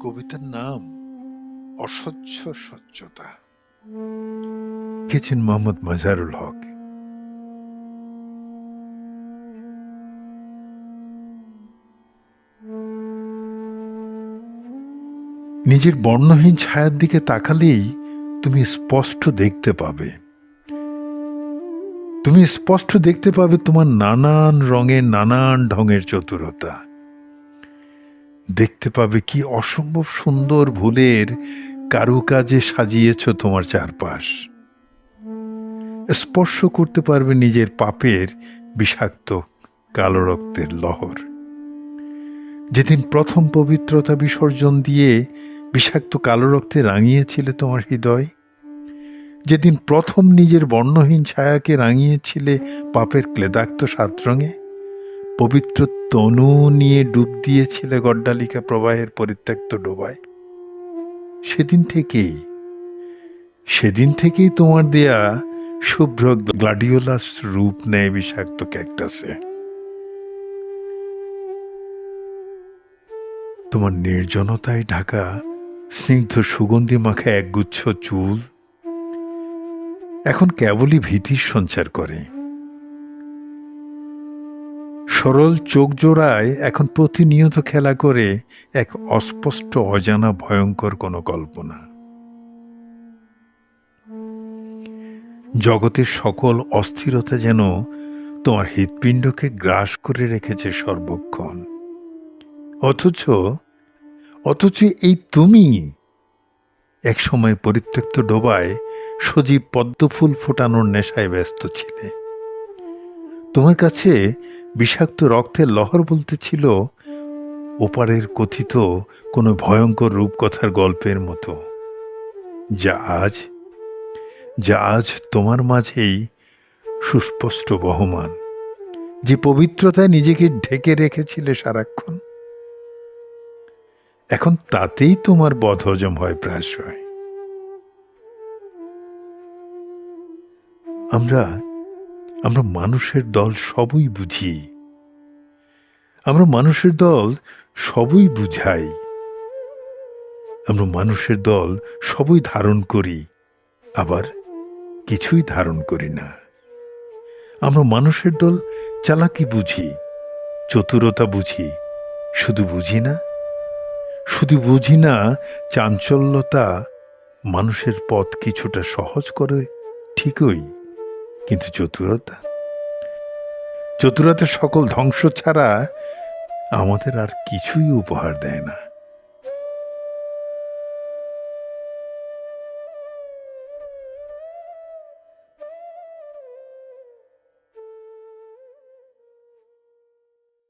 কবিতার নাম অস্বচ্ছ স্বচ্ছতা। লিখেছেন মোহাম্মদ মাজারুল হক? নিজের বর্ণহীন ছায়ার দিকে তাকালেই তুমি স্পষ্ট দেখতে পাবে। তুমি স্পষ্ট দেখতে পাবে তোমার নানান রঙের, নানান ঢঙের চতুরতা। দেখতে পাবে কি অসম্ভব সুন্দর ভুলের কারুকাজে সাজিয়েছ তোমার চারপাশ। স্পর্শ করতে পারবে নিজের পাপের বিষাক্ত কালো রক্তের লহর। যেদিন প্রথম পবিত্রতা বিসর্জন দিয়ে বিষাক্ত কালো রক্তে রাঙিয়েছিলে তোমার হৃদয়, যেদিন প্রথম নিজের বর্ণহীন ছায়াকে রাঙিয়েছিলে পাপের ক্লেদাক্ত সাত রঙে পবিত্র তনু নিয়ে ডুব দিয়েছিলে গড্ডালিকা প্রবাহের পরিত্যক্ত ডোবায়। সেদিন থেকেই সেদিন থেকেই তোমার দেয়া শুভ্র গ্লাডিওলাস রূপ নেয় বিষাক্ত ক্যাকটাসে। তোমার নির্জনতায় ঢাকা স্নিগ্ধ সুগন্ধি মাখা একগুচ্ছ চুল এখন কেবলই ভীতির সঞ্চার করে। সরল চোখ জোড়ায় এখন প্রতিনিয়ত খেলা করে এক অস্পষ্ট অজানা ভয়ঙ্কর কোনো কল্পনা। জগতের সকল অস্থিরতা যেন তোমার হৃৎপিণ্ডকে গ্রাস করে রেখেছে সর্বক্ষণ। অথচ অথচ এই তুমি এক সময় পরিত্যক্ত ডোবায় সজীব পদ্মফুল ফোটানোর নেশায় ব্যস্ত ছিলে। তোমার কাছে বিষাক্ত রক্তের লহর বলতে ছিল ওপারের কথিত কোনো ভয়ঙ্কর রূপকথার গল্পের মতো। যা আজ যা আজ তোমার মাঝেই সুস্পষ্ট বহমান। যে পবিত্রতায় নিজেকে ঢেকে রেখেছিলে সারাক্ষণ। এখন তাতেই তোমার বধ হজম হয়, প্রায়শই। আমরা আমরা মানুষের দল সবই বুঝি। আমরা মানুষের দল সবই বুঝাই। আমরা মানুষের দল সবই ধারণ করি, আবার কিছুই ধারণ করি না। আমরা মানুষের দল চালাকি বুঝি, চতুরতা বুঝি, শুধু বুঝি না? শুধু বুঝি না, চাঞ্চল্যতা মানুষের পথ কিছুটা সহজ করে ঠিকই। কিন্তু চতুরতা? চতুরতা সকল ধ্বংস ছাড়া আমাদের আর কিছুই উপহার দেয় না।